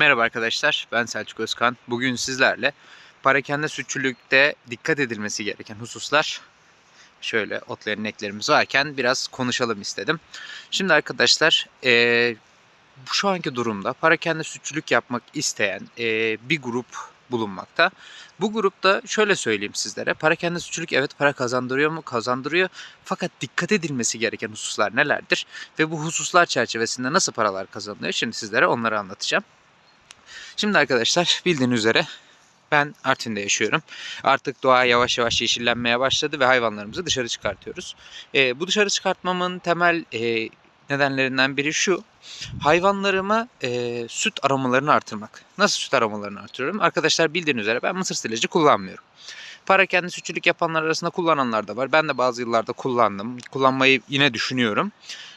Merhaba arkadaşlar, ben Selçuk Özkan. Bugün sizlerle parakende sütçülükte dikkat edilmesi gereken hususlar şöyle otların ineklerimiz varken biraz konuşalım istedim. Şimdi arkadaşlar bu şu anki durumda parakende sütçülük yapmak isteyen eee, bir grup bulunmakta. Bu grupta şöyle söyleyeyim sizlere. Parakende sütçülük evet para kazandırıyor mu? Kazandırıyor. Fakat dikkat edilmesi gereken hususlar nelerdir? Ve bu hususlar çerçevesinde nasıl paralar kazanılıyor? Şimdi sizlere onları anlatacağım. Şimdi arkadaşlar bildiğiniz üzere ben Artvin'de yaşıyorum. Artık doğa yavaş yavaş yeşillenmeye başladı ve hayvanlarımızı dışarı çıkartıyoruz. Ee, bu dışarı çıkartmamın temel e, nedenlerinden biri şu. Hayvanlarıma e, süt aromalarını artırmak. Nasıl süt aromalarını artırıyorum? Arkadaşlar bildiğiniz üzere ben mısır silajı kullanmıyorum. Para kendi sütçülük yapanlar arasında kullananlar da var. Ben de bazı yıllarda kullandım. Kullanmayı yine düşünüyorum.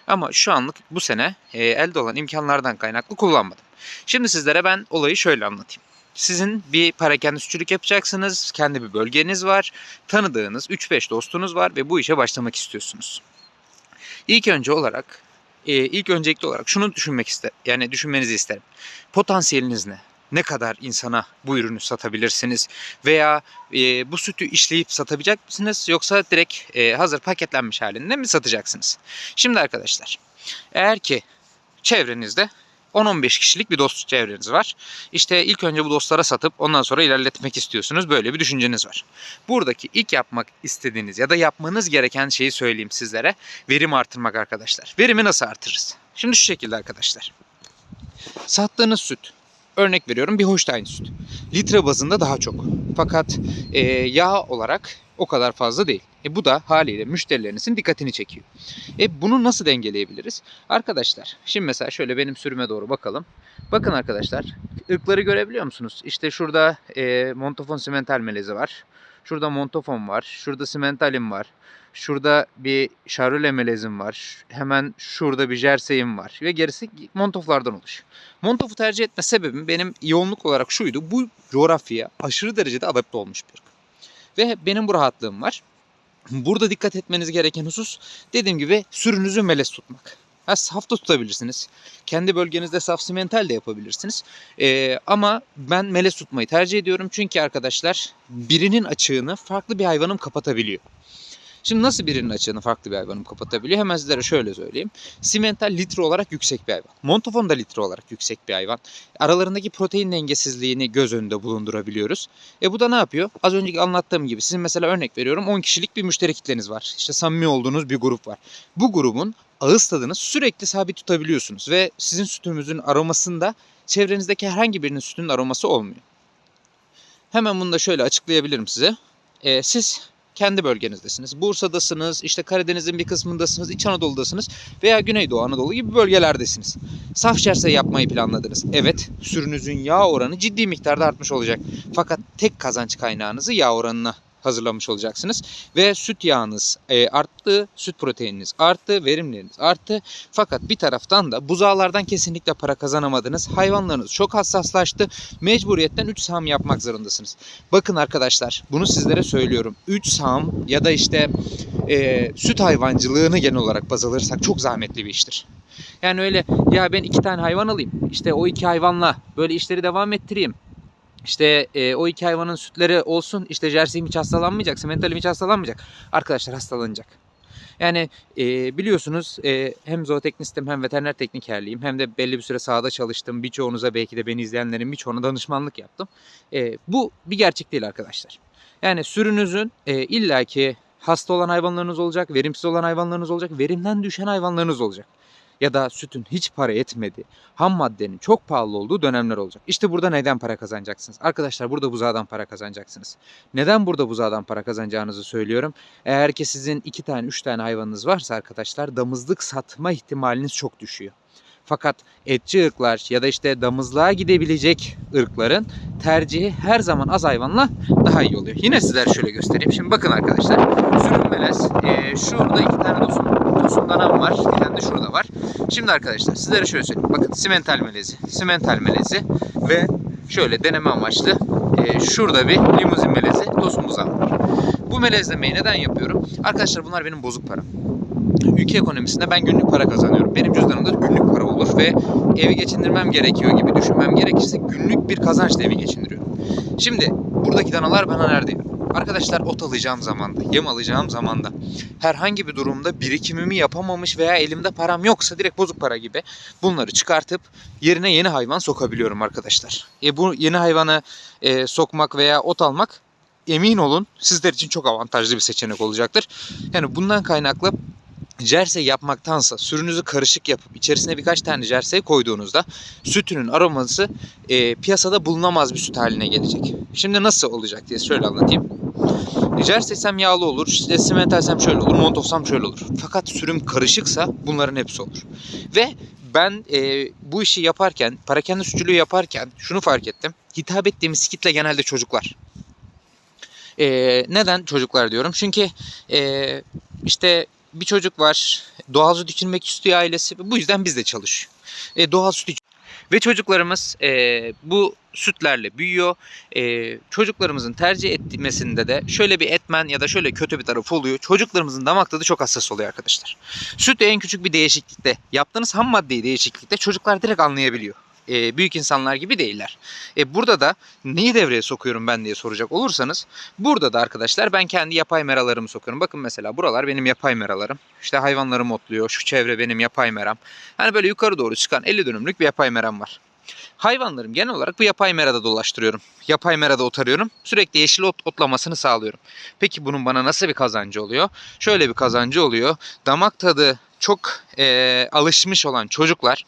Ama şu anlık bu sene e, elde olan imkanlardan kaynaklı kullanmadım. Şimdi sizlere ben olayı şöyle anlatayım. Sizin bir parakende sütçülük yapacaksınız. Kendi bir bölgeniz var. Tanıdığınız 3-5 dostunuz var ve bu işe başlamak istiyorsunuz. İlk önce olarak e, ilk öncelikli olarak şunu düşünmek ister yani düşünmenizi isterim. Potansiyeliniz ne? Ne kadar insana bu ürünü satabilirsiniz veya e, bu sütü işleyip satabilecek misiniz yoksa direkt e, hazır paketlenmiş halinde mi satacaksınız? Şimdi arkadaşlar eğer ki çevrenizde 10-15 kişilik bir dost çevreniz var. İşte ilk önce bu dostlara satıp ondan sonra ilerletmek istiyorsunuz. Böyle bir düşünceniz var. Buradaki ilk yapmak istediğiniz ya da yapmanız gereken şeyi söyleyeyim sizlere. Verim artırmak arkadaşlar. Verimi nasıl artırırız? Şimdi şu şekilde arkadaşlar. Sattığınız süt. Örnek veriyorum bir Holstein süt. Litre bazında daha çok. Fakat e, yağ olarak o kadar fazla değil. E, bu da haliyle müşterilerinizin dikkatini çekiyor. E, bunu nasıl dengeleyebiliriz? Arkadaşlar şimdi mesela şöyle benim sürüme doğru bakalım. Bakın arkadaşlar ırkları görebiliyor musunuz? İşte şurada e, Montafon simental melezi var. Şurada Montafon var. Şurada simentalim var. Şurada bir Charolais melezim var. Hemen şurada bir Jersey'im var. Ve gerisi Montoflardan oluşuyor. Montof'u tercih etme sebebim benim yoğunluk olarak şuydu. Bu coğrafyaya aşırı derecede adapte olmuş bir ırk. Ve benim bu rahatlığım var. Burada dikkat etmeniz gereken husus dediğim gibi sürünüzü melez tutmak. Ha, saf da tutabilirsiniz. Kendi bölgenizde saf simental de yapabilirsiniz. Ee, ama ben melez tutmayı tercih ediyorum. Çünkü arkadaşlar birinin açığını farklı bir hayvanım kapatabiliyor. Şimdi nasıl birinin açığını farklı bir hayvanım kapatabiliyor? Hemen sizlere şöyle söyleyeyim. Simental litre olarak yüksek bir hayvan. Montafon da litre olarak yüksek bir hayvan. Aralarındaki protein dengesizliğini göz önünde bulundurabiliyoruz. E bu da ne yapıyor? Az önceki anlattığım gibi sizin mesela örnek veriyorum 10 kişilik bir müşteri kitleniz var. İşte samimi olduğunuz bir grup var. Bu grubun ağız tadını sürekli sabit tutabiliyorsunuz. Ve sizin sütünüzün aromasında çevrenizdeki herhangi birinin sütünün aroması olmuyor. Hemen bunu da şöyle açıklayabilirim size. E, siz kendi bölgenizdesiniz. Bursa'dasınız, işte Karadeniz'in bir kısmındasınız, İç Anadolu'dasınız veya Güneydoğu Anadolu gibi bölgelerdesiniz. Saf şerse yapmayı planladınız. Evet, sürünüzün yağ oranı ciddi miktarda artmış olacak. Fakat tek kazanç kaynağınızı yağ oranına hazırlamış olacaksınız. Ve süt yağınız e, arttı, süt proteininiz arttı, verimleriniz arttı. Fakat bir taraftan da buzağlardan kesinlikle para kazanamadınız. Hayvanlarınız çok hassaslaştı. Mecburiyetten 3 sağım yapmak zorundasınız. Bakın arkadaşlar bunu sizlere söylüyorum. 3 sağım ya da işte e, süt hayvancılığını genel olarak baz alırsak çok zahmetli bir iştir. Yani öyle ya ben iki tane hayvan alayım. İşte o iki hayvanla böyle işleri devam ettireyim. İşte e, o iki hayvanın sütleri olsun. İşte jerseyim hiç hastalanmayacak. Simentalim hiç hastalanmayacak. Arkadaşlar hastalanacak. Yani e, biliyorsunuz e, hem zooteknistim hem veteriner teknikerliyim hem de belli bir süre sahada çalıştım. Birçoğunuza belki de beni izleyenlerin birçoğuna danışmanlık yaptım. E, bu bir gerçek değil arkadaşlar. Yani sürünüzün e, illaki hasta olan hayvanlarınız olacak, verimsiz olan hayvanlarınız olacak, verimden düşen hayvanlarınız olacak ya da sütün hiç para etmediği, ham maddenin çok pahalı olduğu dönemler olacak. İşte burada neden para kazanacaksınız? Arkadaşlar burada buzağdan para kazanacaksınız. Neden burada buzağdan para kazanacağınızı söylüyorum. Eğer ki sizin iki tane, üç tane hayvanınız varsa arkadaşlar damızlık satma ihtimaliniz çok düşüyor. Fakat etçi ırklar ya da işte damızlığa gidebilecek ırkların tercihi her zaman az hayvanla daha iyi oluyor. Yine sizler şöyle göstereyim. Şimdi bakın arkadaşlar. Sürüm melez. Ee, şurada iki tane tosun, tosun danam var. Tane de şurada var. Şimdi arkadaşlar sizlere şöyle söyleyeyim. Bakın simental melezi. Simental melezi ve şöyle deneme amaçlı e, şurada bir limuzin melezi tosun buzağım var. Bu melezlemeyi neden yapıyorum? Arkadaşlar bunlar benim bozuk param ülke ekonomisinde ben günlük para kazanıyorum. Benim cüzdanımda günlük para olur ve evi geçindirmem gerekiyor gibi düşünmem gerekirse günlük bir kazançla evi geçindiriyorum. Şimdi buradaki danalar bana nerede? Arkadaşlar ot alacağım zamanda, yem alacağım zamanda, herhangi bir durumda birikimimi yapamamış veya elimde param yoksa direkt bozuk para gibi bunları çıkartıp yerine yeni hayvan sokabiliyorum arkadaşlar. E bu yeni hayvanı e, sokmak veya ot almak emin olun sizler için çok avantajlı bir seçenek olacaktır. Yani bundan kaynaklı jersey yapmaktansa sürünüzü karışık yapıp içerisine birkaç tane jersey koyduğunuzda sütünün aroması e, piyasada bulunamaz bir süt haline gelecek. Şimdi nasıl olacak diye şöyle anlatayım. Jerseysem yağlı olur, işte simentalsem şöyle olur, montofsam şöyle olur. Fakat sürüm karışıksa bunların hepsi olur. Ve ben e, bu işi yaparken, parakende sütçülüğü yaparken şunu fark ettim. Hitap ettiğimiz kitle genelde çocuklar. E, neden çocuklar diyorum? Çünkü e, işte bir çocuk var. Doğal süt içirmek istiyor ailesi. Bu yüzden biz de çalışıyor. E, doğal süt iç- ve çocuklarımız e, bu sütlerle büyüyor. E, çocuklarımızın tercih etmesinde de şöyle bir etmen ya da şöyle kötü bir tarafı oluyor. Çocuklarımızın damak tadı çok hassas oluyor arkadaşlar. Süt en küçük bir değişiklikte, yaptığınız ham maddeyi değişiklikte çocuklar direkt anlayabiliyor. E, büyük insanlar gibi değiller. E, burada da neyi devreye sokuyorum ben diye soracak olursanız burada da arkadaşlar ben kendi yapay meralarımı sokuyorum. Bakın mesela buralar benim yapay meralarım. İşte hayvanlarım otluyor. Şu çevre benim yapay meram. Hani böyle yukarı doğru çıkan 50 dönümlük bir yapay meram var. Hayvanlarım genel olarak bu yapay merada dolaştırıyorum. Yapay merada otarıyorum. Sürekli yeşil ot otlamasını sağlıyorum. Peki bunun bana nasıl bir kazancı oluyor? Şöyle bir kazancı oluyor. Damak tadı çok eee, alışmış olan çocuklar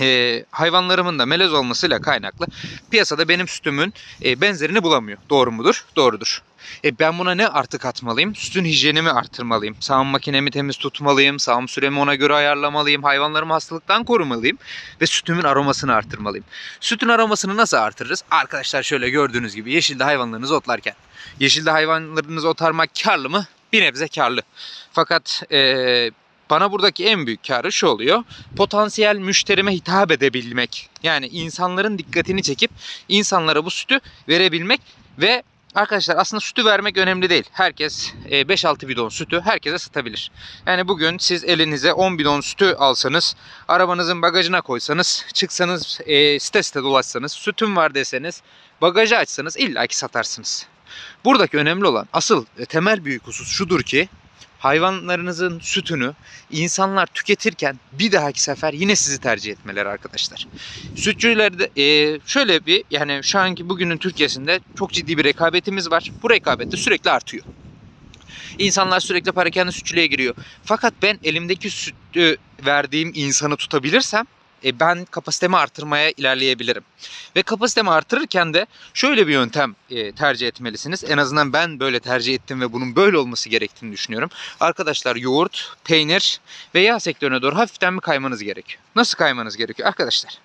e, hayvanlarımın da melez olmasıyla kaynaklı piyasada benim sütümün e, benzerini bulamıyor. Doğru mudur? Doğrudur. E, ben buna ne artı katmalıyım? Sütün hijyenimi artırmalıyım. Sağım makinemi temiz tutmalıyım. Sağım süremi ona göre ayarlamalıyım. Hayvanlarımı hastalıktan korumalıyım. Ve sütümün aromasını artırmalıyım. Sütün aromasını nasıl artırırız? Arkadaşlar şöyle gördüğünüz gibi yeşilde hayvanlarınızı otlarken. Yeşilde hayvanlarınızı otarmak karlı mı? Bir nebze karlı. Fakat e, bana buradaki en büyük karı şu oluyor. Potansiyel müşterime hitap edebilmek. Yani insanların dikkatini çekip insanlara bu sütü verebilmek ve Arkadaşlar aslında sütü vermek önemli değil. Herkes e, 5-6 bidon sütü herkese satabilir. Yani bugün siz elinize 10 bidon sütü alsanız, arabanızın bagajına koysanız, çıksanız e, site site dolaşsanız, sütüm var deseniz, bagajı açsanız illaki satarsınız. Buradaki önemli olan asıl e, temel büyük husus şudur ki hayvanlarınızın sütünü insanlar tüketirken bir dahaki sefer yine sizi tercih etmeleri arkadaşlar. Sütçülerde e, şöyle bir yani şu anki bugünün Türkiye'sinde çok ciddi bir rekabetimiz var. Bu rekabet de sürekli artıyor. İnsanlar sürekli parakende sütçülüğe giriyor. Fakat ben elimdeki sütü verdiğim insanı tutabilirsem e, ben kapasitemi artırmaya ilerleyebilirim. Ve kapasitemi artırırken de şöyle bir yöntem e, tercih etmelisiniz. En azından ben böyle tercih ettim ve bunun böyle olması gerektiğini düşünüyorum. Arkadaşlar yoğurt, peynir ve yağ sektörüne doğru hafiften bir kaymanız gerekiyor. Nasıl kaymanız gerekiyor? Arkadaşlar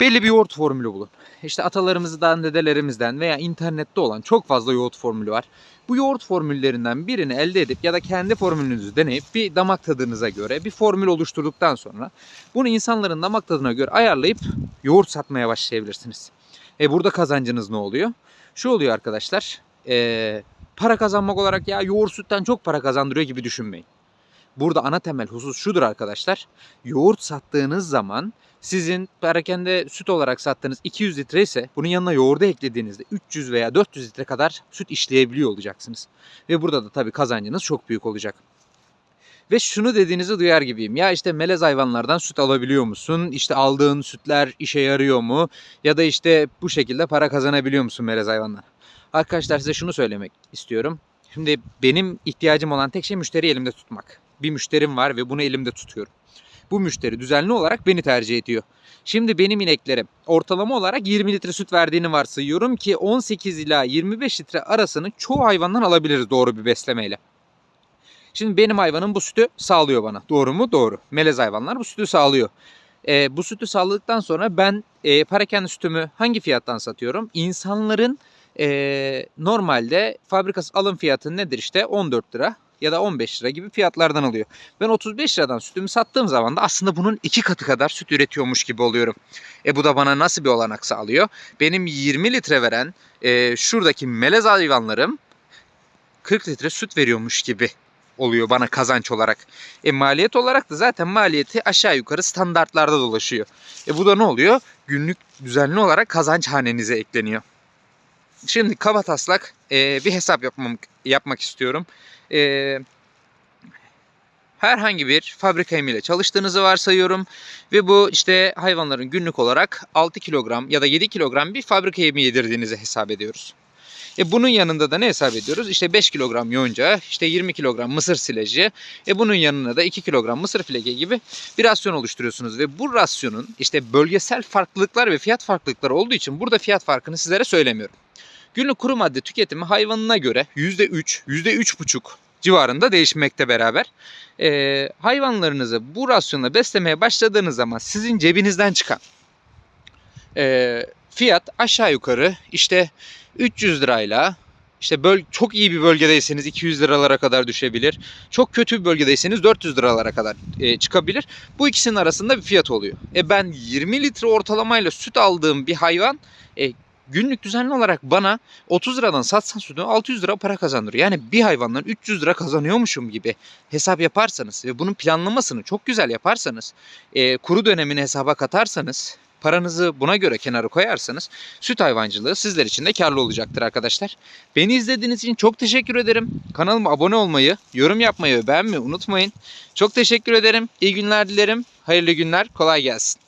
belli bir yoğurt formülü bulun. İşte atalarımızdan, dedelerimizden veya internette olan çok fazla yoğurt formülü var. Bu yoğurt formüllerinden birini elde edip ya da kendi formülünüzü deneyip bir damak tadınıza göre bir formül oluşturduktan sonra bunu insanların damak tadına göre ayarlayıp yoğurt satmaya başlayabilirsiniz. E burada kazancınız ne oluyor? Şu oluyor arkadaşlar. E, para kazanmak olarak ya yoğurt sütten çok para kazandırıyor gibi düşünmeyin. Burada ana temel husus şudur arkadaşlar. Yoğurt sattığınız zaman sizin perakende süt olarak sattığınız 200 litre ise bunun yanına yoğurdu eklediğinizde 300 veya 400 litre kadar süt işleyebiliyor olacaksınız. Ve burada da tabii kazancınız çok büyük olacak. Ve şunu dediğinizi duyar gibiyim. Ya işte melez hayvanlardan süt alabiliyor musun? İşte aldığın sütler işe yarıyor mu? Ya da işte bu şekilde para kazanabiliyor musun melez hayvanlar? Arkadaşlar size şunu söylemek istiyorum. Şimdi benim ihtiyacım olan tek şey müşteri elimde tutmak. Bir müşterim var ve bunu elimde tutuyorum. Bu müşteri düzenli olarak beni tercih ediyor. Şimdi benim ineklerim ortalama olarak 20 litre süt verdiğini varsayıyorum ki 18 ila 25 litre arasını çoğu hayvandan alabiliriz doğru bir beslemeyle. Şimdi benim hayvanım bu sütü sağlıyor bana. Doğru mu? Doğru. Melez hayvanlar bu sütü sağlıyor. Ee, bu sütü sağladıktan sonra ben e, parakende sütümü hangi fiyattan satıyorum? İnsanların e, normalde fabrikası alım fiyatı nedir işte 14 lira ya da 15 lira gibi fiyatlardan alıyor. Ben 35 liradan sütümü sattığım zaman da aslında bunun iki katı kadar süt üretiyormuş gibi oluyorum. E bu da bana nasıl bir olanak sağlıyor? Benim 20 litre veren e, şuradaki melez hayvanlarım 40 litre süt veriyormuş gibi oluyor bana kazanç olarak. E maliyet olarak da zaten maliyeti aşağı yukarı standartlarda dolaşıyor. E bu da ne oluyor? Günlük düzenli olarak kazanç hanenize ekleniyor. Şimdi kaba taslak e, bir hesap yapmam, yapmak istiyorum. E, herhangi bir fabrika ile çalıştığınızı varsayıyorum. Ve bu işte hayvanların günlük olarak 6 kilogram ya da 7 kilogram bir fabrika yemi yedirdiğinizi hesap ediyoruz. E bunun yanında da ne hesap ediyoruz? İşte 5 kilogram yonca, işte 20 kilogram mısır silajı, e bunun yanına da 2 kilogram mısır fileke gibi bir rasyon oluşturuyorsunuz. Ve bu rasyonun işte bölgesel farklılıklar ve fiyat farklılıkları olduğu için burada fiyat farkını sizlere söylemiyorum. Günlük kuru madde tüketimi hayvanına göre %3, %3,5 civarında değişmekte beraber. E, hayvanlarınızı bu rasyonla beslemeye başladığınız zaman sizin cebinizden çıkan e, fiyat aşağı yukarı işte 300 lirayla işte böl çok iyi bir bölgedeyseniz 200 liralara kadar düşebilir. Çok kötü bir bölgedeyseniz 400 liralara kadar e, çıkabilir. Bu ikisinin arasında bir fiyat oluyor. E ben 20 litre ortalamayla süt aldığım bir hayvan e, günlük düzenli olarak bana 30 liradan satsan sütü 600 lira para kazandırıyor. Yani bir hayvandan 300 lira kazanıyormuşum gibi hesap yaparsanız ve bunun planlamasını çok güzel yaparsanız, e, kuru dönemini hesaba katarsanız, paranızı buna göre kenara koyarsanız süt hayvancılığı sizler için de karlı olacaktır arkadaşlar. Beni izlediğiniz için çok teşekkür ederim. Kanalıma abone olmayı, yorum yapmayı ve beğenmeyi unutmayın. Çok teşekkür ederim. İyi günler dilerim. Hayırlı günler. Kolay gelsin.